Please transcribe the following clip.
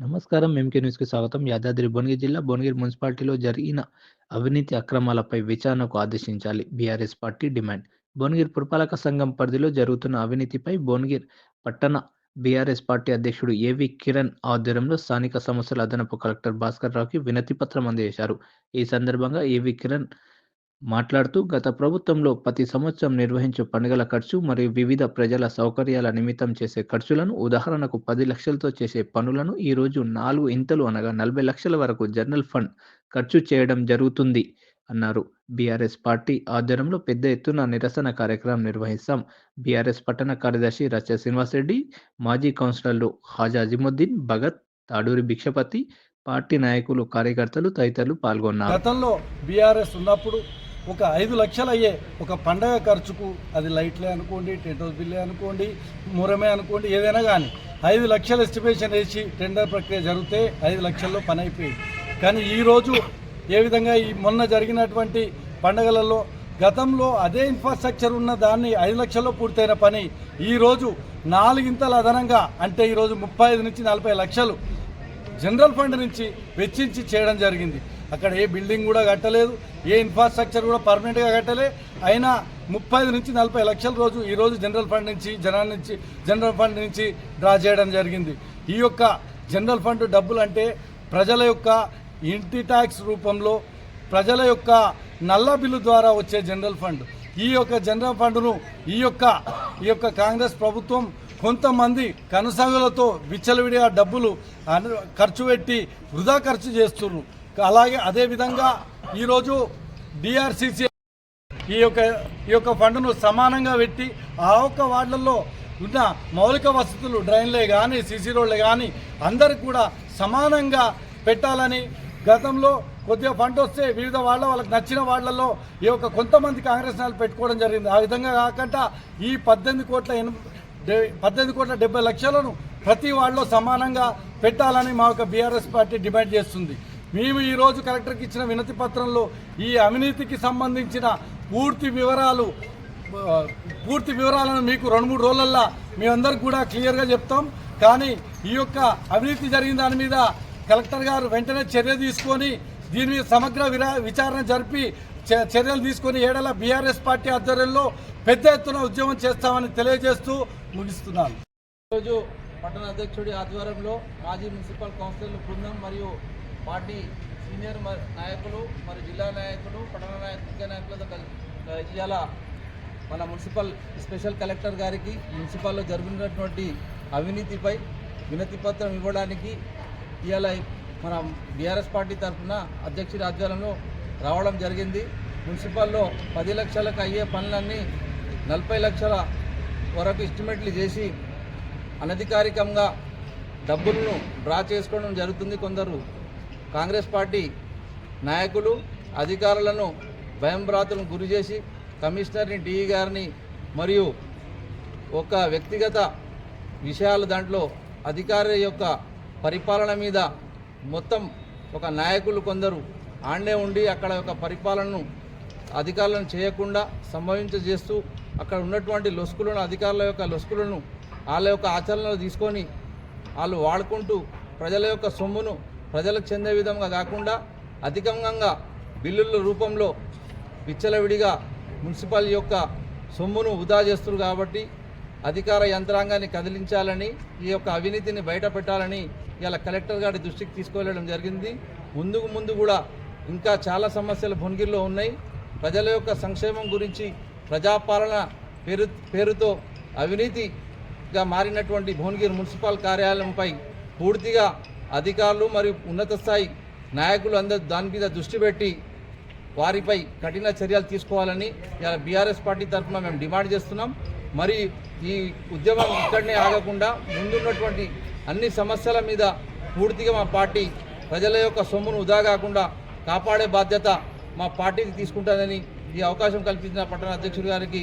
నమస్కారం. ఎంకే న్యూస్కి స్వాగతం. యాదాద్రి భువనగిరి జిల్లా భువనగిరి మున్సిపాలిటీలో జరిగిన అవినీతి అక్రమాలపై విచారణకు ఆదేశించాలి. BRS party demand. భువనగిరి పురపాలక సంఘం పరిధిలో జరుగుతున్న అవినీతిపై భువనగిరి పట్టణ బీఆర్ఎస్ పార్టీ అధ్యక్షుడు ఏవి కిరణ్ ఆధ్వర్యంలో స్థానిక సమస్యల అదనపు కలెక్టర్ భాస్కర్ రావుకి వినతి పత్రం అందజేశారు. ఈ సందర్భంగా ఏవి కిరణ్ మాట్లాడుతూ గత ప్రభుత్వంలో ప్రతి సంవత్సరం నిర్వహించే పండుగల ఖర్చు మరియు వివిధ ప్రజల సౌకర్యాల నిమిత్తం చేసే ఖర్చులను ఉదాహరణకు పది లక్షలతో చేసే పనులను ఈ రోజు నాలుగు ఇంతలు అనగా నలభై లక్షల వరకు జనరల్ ఫండ్ ఖర్చు చేయడం జరుగుతుంది అన్నారు. బీఆర్ఎస్ పార్టీ ఆధ్వర్యంలో పెద్ద ఎత్తున నిరసన కార్యక్రమం నిర్వహిస్తాం. బీఆర్ఎస్ పట్టణ కార్యదర్శి రచ శ్రీనివాసరెడ్డి మాజీ కౌన్సిలర్లు హాజా అజిముద్దీన్ భగత్ తాడూరి భిక్షపతి పార్టీ నాయకులు కార్యకర్తలు తదితరులు పాల్గొన్నారు. గతంలో బీఆర్ఎస్ ఉన్నప్పుడు ఒక ఐదు లక్షలు అయ్యే ఒక పండగ ఖర్చుకు అది లైట్లే అనుకోండి టెంట్ హౌస్ బిల్లే అనుకోండి మురమే అనుకోండి ఏదైనా కానీ ఐదు లక్షల ఎస్టిమేషన్ వేసి టెండర్ ప్రక్రియ జరిగితే ఐదు లక్షల్లో పని అయిపోయింది. కానీ ఈరోజు ఏ విధంగా ఈ మొన్న జరిగినటువంటి పండగలలో గతంలో అదే ఇన్ఫ్రాస్ట్రక్చర్ ఉన్న దాన్ని ఐదు లక్షల్లో పూర్తయిన పని ఈరోజు నాలుగింతల అదనంగా అంటే ఈరోజు ముప్పై ఐదు నుంచి నలభై లక్షలు జనరల్ ఫండ్ నుంచి వెచ్చించి చేయడం జరిగింది. అక్కడ ఏ బిల్డింగ్ కూడా కట్టలేదు ఏ ఇన్ఫ్రాస్ట్రక్చర్ కూడా పర్మనెంట్గా కట్టలే. అయినా ముప్పై నుంచి నలభై లక్షల రోజు ఈరోజు జనరల్ ఫండ్ నుంచి జనాల నుంచి జనరల్ ఫండ్ నుంచి డ్రా చేయడం జరిగింది. ఈ యొక్క జనరల్ ఫండ్ డబ్బులు అంటే ప్రజల యొక్క ఇంటి ట్యాక్స్ రూపంలో ప్రజల యొక్క నల్ల బిల్లు ద్వారా వచ్చే జనరల్ ఫండ్ ఈ యొక్క జనరల్ ఫండ్ను ఈ యొక్క ఈ యొక్క కాంగ్రెస్ ప్రభుత్వం కొంతమంది కనసాగులతో విచ్చలవిడిగా డబ్బులు ఖర్చు పెట్టి వృధా ఖర్చు చేస్తున్నారు. అలాగే అదేవిధంగా ఈరోజు డిఆర్సిసి ఈ యొక్క ఈ యొక్క ఫండ్ను సమానంగా పెట్టి ఆ ఒక్క వార్డులలో ఉన్న మౌలిక వసతులు డ్రైన్లే కానీ సీసీ రోడ్లే కానీ అందరు కూడా సమానంగా పెట్టాలని గతంలో కొద్దిగా ఫండ్ వస్తే వివిధ వాళ్ళ వాళ్ళకి నచ్చిన వాళ్ళల్లో ఈ యొక్క కొంతమంది కాంగ్రెస్ నాయకులు పెట్టుకోవడం జరిగింది. ఆ విధంగా కాకుండా ఈ పద్దెనిమిది కోట్ల ఎనిమిది పద్దెనిమిది కోట్ల డెబ్బై లక్షలను ప్రతి వాళ్ళలో సమానంగా పెట్టాలని మా యొక్క బీఆర్ఎస్ పార్టీ డిమాండ్ చేస్తుంది. మేము ఈరోజు కలెక్టర్కి ఇచ్చిన వినతి పత్రంలో ఈ అవినీతికి సంబంధించిన పూర్తి వివరాలు పూర్తి వివరాలను మీకు రెండు మూడు రోజులల్లో మేమందరికి కూడా క్లియర్గా చెప్తాం. కానీ ఈ యొక్క అవినీతి జరిగిన దాని మీద కలెక్టర్ గారు వెంటనే చర్య తీసుకొని దీని మీద సమగ్ర విరా విచారణ జరిపి చ- చర్యలు తీసుకొని ఏడల బీఆర్ఎస్ పార్టీ ఆధ్వర్యంలో పెద్ద ఎత్తున ఉద్యమం చేస్తామని తెలియజేస్తూ ముగిస్తున్నాను. ఈరోజు పట్టణ అధ్యక్షుడి ఆధ్వర్యంలో మాజీ మున్సిపల్ కౌన్సిలర్ల బృందం మరియు పార్టీ సీనియర్ నాయకులు మరియు జిల్లా నాయకులు పట్టణ నాయకులు ముఖ్య నాయకులతో కలి- ఇవాళ మన మున్సిపల్ స్పెషల్ కలెక్టర్ గారికి మున్సిపల్లో జరుగుతున్నటువంటి అవినీతిపై వినతి పత్రం ఇవ్వడానికి ఇవాళ మన బీఆర్ఎస్ పార్టీ తరఫున అధ్యక్షుడి ఆధ్వర్యంలో రావడం జరిగింది. మున్సిపల్లో పది లక్షలకు అయ్యే పనులన్నీ నలభై లక్షల వరకు ఎస్టిమేట్లు చేసి అనధికారికంగా డబ్బులను డ్రా చేసుకోవడం జరుగుతుంది కొందరు. కాంగ్రెస్ పార్టీ నాయకులు అధికారులను భయంభ్రాతులను గురి చేసి కమిషనర్ని డిఈ గారిని మరియు ఒక వ్యక్తిగత విషయాలు దాంట్లో అధికారి యొక్క పరిపాలన మీద మొత్తం ఒక నాయకులు కొందరు ఆండే ఉండి అక్కడ యొక్క పరిపాలనను అధికారులను చేయకుండా సంభవించజేస్తూ అక్కడ ఉన్నటువంటి లొసుకులను అధికారుల యొక్క లొసుకులను వాళ్ళ యొక్క ఆచరణలో తీసుకొని వాళ్ళు వాడుకుంటూ ప్రజల యొక్క సొమ్మును ప్రజలకు చెందే విధంగా కాకుండా అధికంగా బిల్లుల రూపంలో విచ్చలవిడిగా మున్సిపల్ యొక్క సొమ్మును వృధా చేస్తున్నారు కాబట్టి అధికార యంత్రాంగాన్ని కదిలించాలని ఈ యొక్క అవినీతిని బయట పెట్టాలని ఇలా కలెక్టర్ గారి దృష్టికి తీసుకువెళ్ళడం జరిగింది. ముందుకు ముందు కూడా ఇంకా చాలా సమస్యలు భువనగిరిలో ఉన్నాయి. ప్రజల యొక్క సంక్షేమం గురించి ప్రజాపాలన పేరు పేరుతో అవినీతిగా మారినటువంటి భువనగిరి మున్సిపల్ కార్యాలయంపై పూర్తిగా అధికారులు మరియు ఉన్నత స్థాయి నాయకులు అందరూ దాని మీద దృష్టి పెట్టి వారిపై కఠిన చర్యలు తీసుకోవాలని ఇలా బీఆర్ఎస్ పార్టీ తరఫున మేము డిమాండ్ చేస్తున్నాం. మరి ఈ ఉద్యమం ఇక్కడనే ఆగకుండా ముందున్నటువంటి అన్ని సమస్యల మీద పూర్తిగా మా పార్టీ ప్రజల యొక్క సొమ్మును వృధా కాకుండా కాపాడే బాధ్యత మా పార్టీకి తీసుకుంటుందని ఈ అవకాశం కల్పించిన పట్టణ అధ్యక్షుడు గారికి